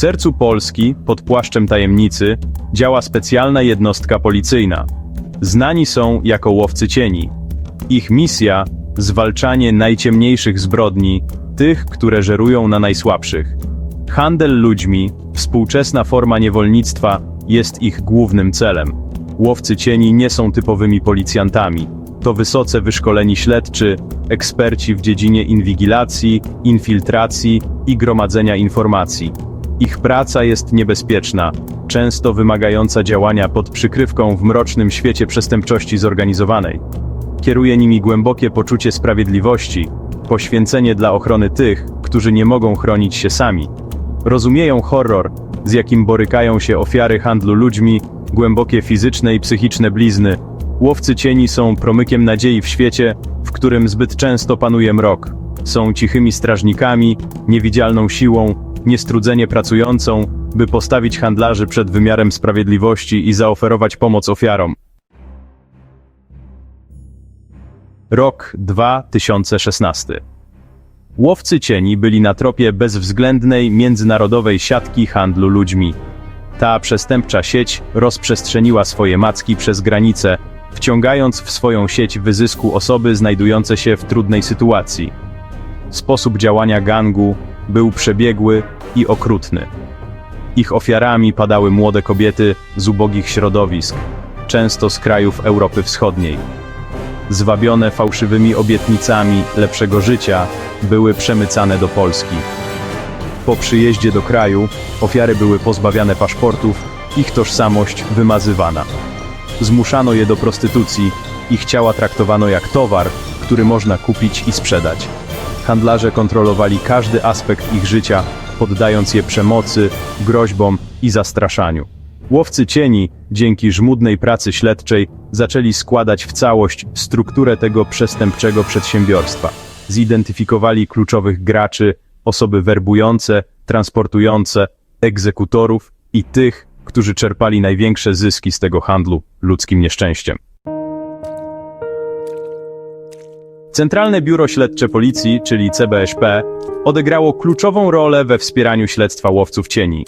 sercu Polski, pod płaszczem tajemnicy, działa specjalna jednostka policyjna. Znani są jako łowcy cieni. Ich misja zwalczanie najciemniejszych zbrodni, tych, które żerują na najsłabszych. Handel ludźmi, współczesna forma niewolnictwa, jest ich głównym celem. Łowcy cieni nie są typowymi policjantami. To wysoce wyszkoleni śledczy, eksperci w dziedzinie inwigilacji, infiltracji i gromadzenia informacji. Ich praca jest niebezpieczna, często wymagająca działania pod przykrywką w mrocznym świecie przestępczości zorganizowanej. Kieruje nimi głębokie poczucie sprawiedliwości, poświęcenie dla ochrony tych, którzy nie mogą chronić się sami. Rozumieją horror, z jakim borykają się ofiary handlu ludźmi, głębokie fizyczne i psychiczne blizny. Łowcy cieni są promykiem nadziei w świecie, w którym zbyt często panuje mrok. Są cichymi strażnikami, niewidzialną siłą, niestrudzenie pracującą, by postawić handlarzy przed wymiarem sprawiedliwości i zaoferować pomoc ofiarom. Rok 2016. Łowcy cieni byli na tropie bezwzględnej międzynarodowej siatki handlu ludźmi. Ta przestępcza sieć rozprzestrzeniła swoje macki przez granice, wciągając w swoją sieć wyzysku osoby znajdujące się w trudnej sytuacji. Sposób działania gangu był przebiegły i okrutny. Ich ofiarami padały młode kobiety z ubogich środowisk, często z krajów Europy Wschodniej zwabione fałszywymi obietnicami lepszego życia, były przemycane do Polski. Po przyjeździe do kraju ofiary były pozbawiane paszportów, ich tożsamość wymazywana. Zmuszano je do prostytucji, ich ciała traktowano jak towar, który można kupić i sprzedać. Handlarze kontrolowali każdy aspekt ich życia, poddając je przemocy, groźbom i zastraszaniu. Łowcy cieni, dzięki żmudnej pracy śledczej, zaczęli składać w całość strukturę tego przestępczego przedsiębiorstwa. Zidentyfikowali kluczowych graczy, osoby werbujące, transportujące, egzekutorów i tych, którzy czerpali największe zyski z tego handlu ludzkim nieszczęściem. Centralne Biuro Śledcze Policji, czyli CBŚP, odegrało kluczową rolę we wspieraniu śledztwa łowców cieni.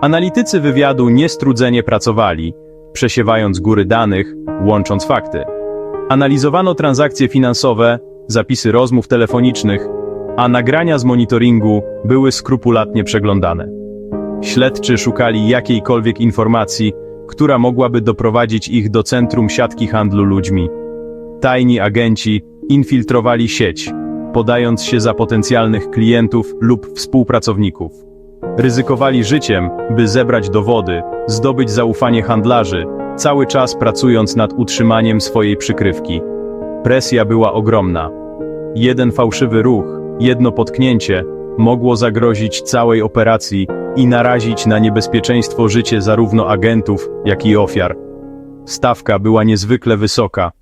Analitycy wywiadu niestrudzenie pracowali, przesiewając góry danych, łącząc fakty. Analizowano transakcje finansowe, zapisy rozmów telefonicznych, a nagrania z monitoringu były skrupulatnie przeglądane. Śledczy szukali jakiejkolwiek informacji, która mogłaby doprowadzić ich do centrum siatki handlu ludźmi. Tajni agenci infiltrowali sieć, podając się za potencjalnych klientów lub współpracowników. Ryzykowali życiem, by zebrać dowody, zdobyć zaufanie handlarzy, cały czas pracując nad utrzymaniem swojej przykrywki. Presja była ogromna. Jeden fałszywy ruch, jedno potknięcie mogło zagrozić całej operacji i narazić na niebezpieczeństwo życie zarówno agentów, jak i ofiar. Stawka była niezwykle wysoka.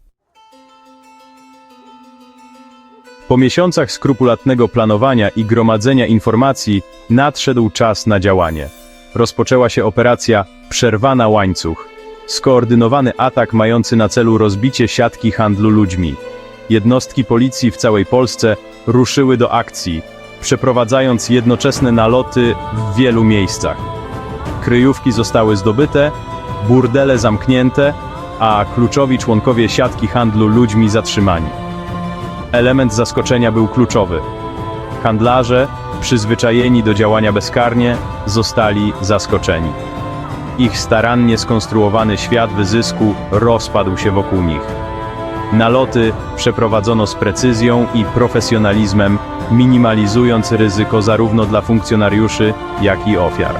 Po miesiącach skrupulatnego planowania i gromadzenia informacji nadszedł czas na działanie. Rozpoczęła się operacja Przerwana łańcuch. Skoordynowany atak mający na celu rozbicie siatki handlu ludźmi. Jednostki policji w całej Polsce ruszyły do akcji, przeprowadzając jednoczesne naloty w wielu miejscach. Kryjówki zostały zdobyte, burdele zamknięte, a kluczowi członkowie siatki handlu ludźmi zatrzymani. Element zaskoczenia był kluczowy. Handlarze, przyzwyczajeni do działania bezkarnie, zostali zaskoczeni. Ich starannie skonstruowany świat wyzysku rozpadł się wokół nich. Naloty przeprowadzono z precyzją i profesjonalizmem, minimalizując ryzyko zarówno dla funkcjonariuszy, jak i ofiar.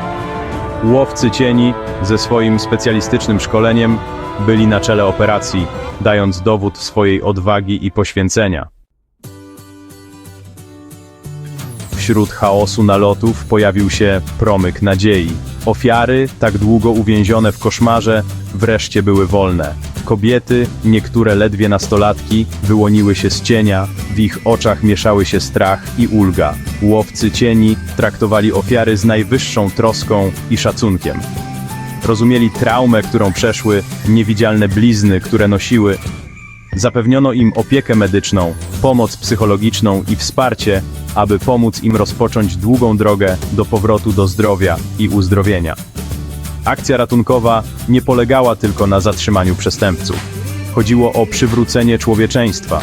Łowcy cieni, ze swoim specjalistycznym szkoleniem, byli na czele operacji, dając dowód swojej odwagi i poświęcenia. Wśród chaosu nalotów pojawił się promyk nadziei. Ofiary, tak długo uwięzione w koszmarze, wreszcie były wolne. Kobiety, niektóre ledwie nastolatki, wyłoniły się z cienia, w ich oczach mieszały się strach i ulga. Łowcy cieni traktowali ofiary z najwyższą troską i szacunkiem. Rozumieli traumę, którą przeszły, niewidzialne blizny, które nosiły, Zapewniono im opiekę medyczną, pomoc psychologiczną i wsparcie, aby pomóc im rozpocząć długą drogę do powrotu do zdrowia i uzdrowienia. Akcja ratunkowa nie polegała tylko na zatrzymaniu przestępców. Chodziło o przywrócenie człowieczeństwa.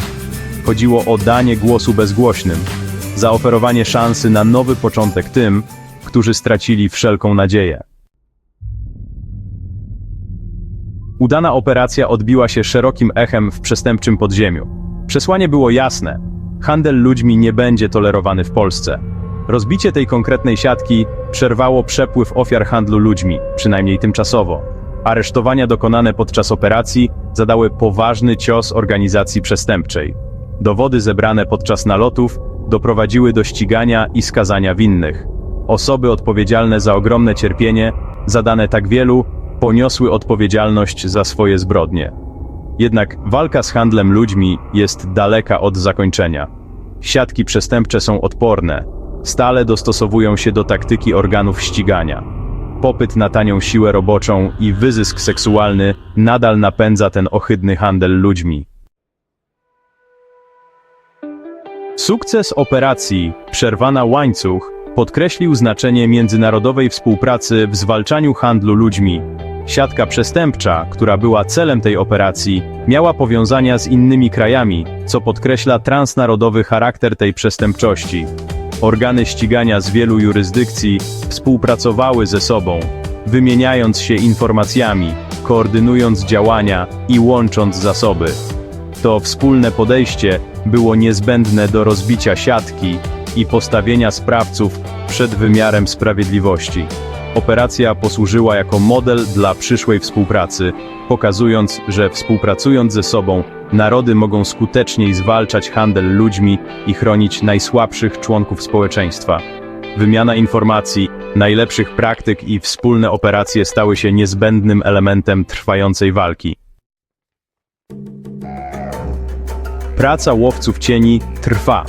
Chodziło o danie głosu bezgłośnym, zaoferowanie szansy na nowy początek tym, którzy stracili wszelką nadzieję. Udana operacja odbiła się szerokim echem w przestępczym podziemiu. Przesłanie było jasne: handel ludźmi nie będzie tolerowany w Polsce. Rozbicie tej konkretnej siatki przerwało przepływ ofiar handlu ludźmi, przynajmniej tymczasowo. Aresztowania dokonane podczas operacji zadały poważny cios organizacji przestępczej. Dowody zebrane podczas nalotów doprowadziły do ścigania i skazania winnych. Osoby odpowiedzialne za ogromne cierpienie, zadane tak wielu, poniosły odpowiedzialność za swoje zbrodnie. Jednak walka z handlem ludźmi jest daleka od zakończenia. Siatki przestępcze są odporne, stale dostosowują się do taktyki organów ścigania. Popyt na tanią siłę roboczą i wyzysk seksualny nadal napędza ten ohydny handel ludźmi. Sukces operacji Przerwana Łańcuch podkreślił znaczenie międzynarodowej współpracy w zwalczaniu handlu ludźmi. Siatka przestępcza, która była celem tej operacji, miała powiązania z innymi krajami, co podkreśla transnarodowy charakter tej przestępczości. Organy ścigania z wielu jurysdykcji współpracowały ze sobą, wymieniając się informacjami, koordynując działania i łącząc zasoby. To wspólne podejście było niezbędne do rozbicia siatki i postawienia sprawców przed wymiarem sprawiedliwości. Operacja posłużyła jako model dla przyszłej współpracy, pokazując, że współpracując ze sobą, narody mogą skuteczniej zwalczać handel ludźmi i chronić najsłabszych członków społeczeństwa. Wymiana informacji, najlepszych praktyk i wspólne operacje stały się niezbędnym elementem trwającej walki. Praca łowców cieni trwa.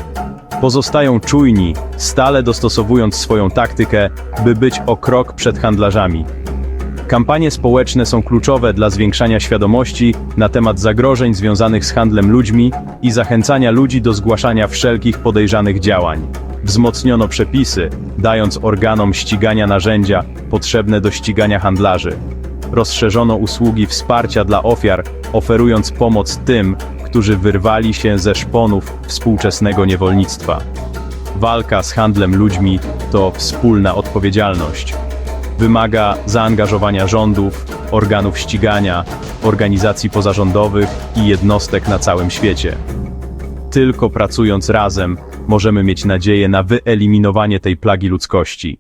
Pozostają czujni, stale dostosowując swoją taktykę, by być o krok przed handlarzami. Kampanie społeczne są kluczowe dla zwiększania świadomości na temat zagrożeń związanych z handlem ludźmi i zachęcania ludzi do zgłaszania wszelkich podejrzanych działań. Wzmocniono przepisy, dając organom ścigania narzędzia potrzebne do ścigania handlarzy. Rozszerzono usługi wsparcia dla ofiar, oferując pomoc tym, którzy wyrwali się ze szponów współczesnego niewolnictwa. Walka z handlem ludźmi to wspólna odpowiedzialność. Wymaga zaangażowania rządów, organów ścigania, organizacji pozarządowych i jednostek na całym świecie. Tylko pracując razem możemy mieć nadzieję na wyeliminowanie tej plagi ludzkości.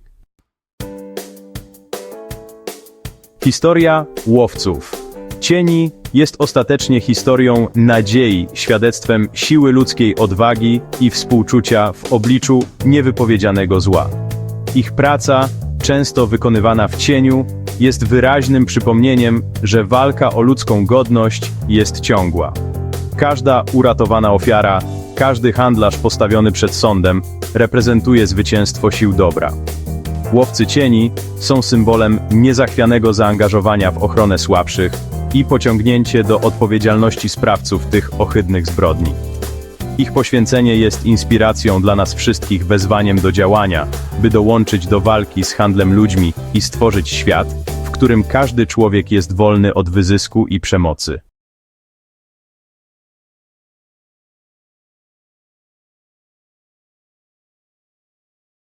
Historia łowców. Cieni jest ostatecznie historią nadziei, świadectwem siły ludzkiej odwagi i współczucia w obliczu niewypowiedzianego zła. Ich praca, często wykonywana w cieniu, jest wyraźnym przypomnieniem, że walka o ludzką godność jest ciągła. Każda uratowana ofiara, każdy handlarz postawiony przed sądem reprezentuje zwycięstwo sił dobra. Łowcy cieni są symbolem niezachwianego zaangażowania w ochronę słabszych i pociągnięcie do odpowiedzialności sprawców tych ohydnych zbrodni. Ich poświęcenie jest inspiracją dla nas wszystkich wezwaniem do działania, by dołączyć do walki z handlem ludźmi i stworzyć świat, w którym każdy człowiek jest wolny od wyzysku i przemocy.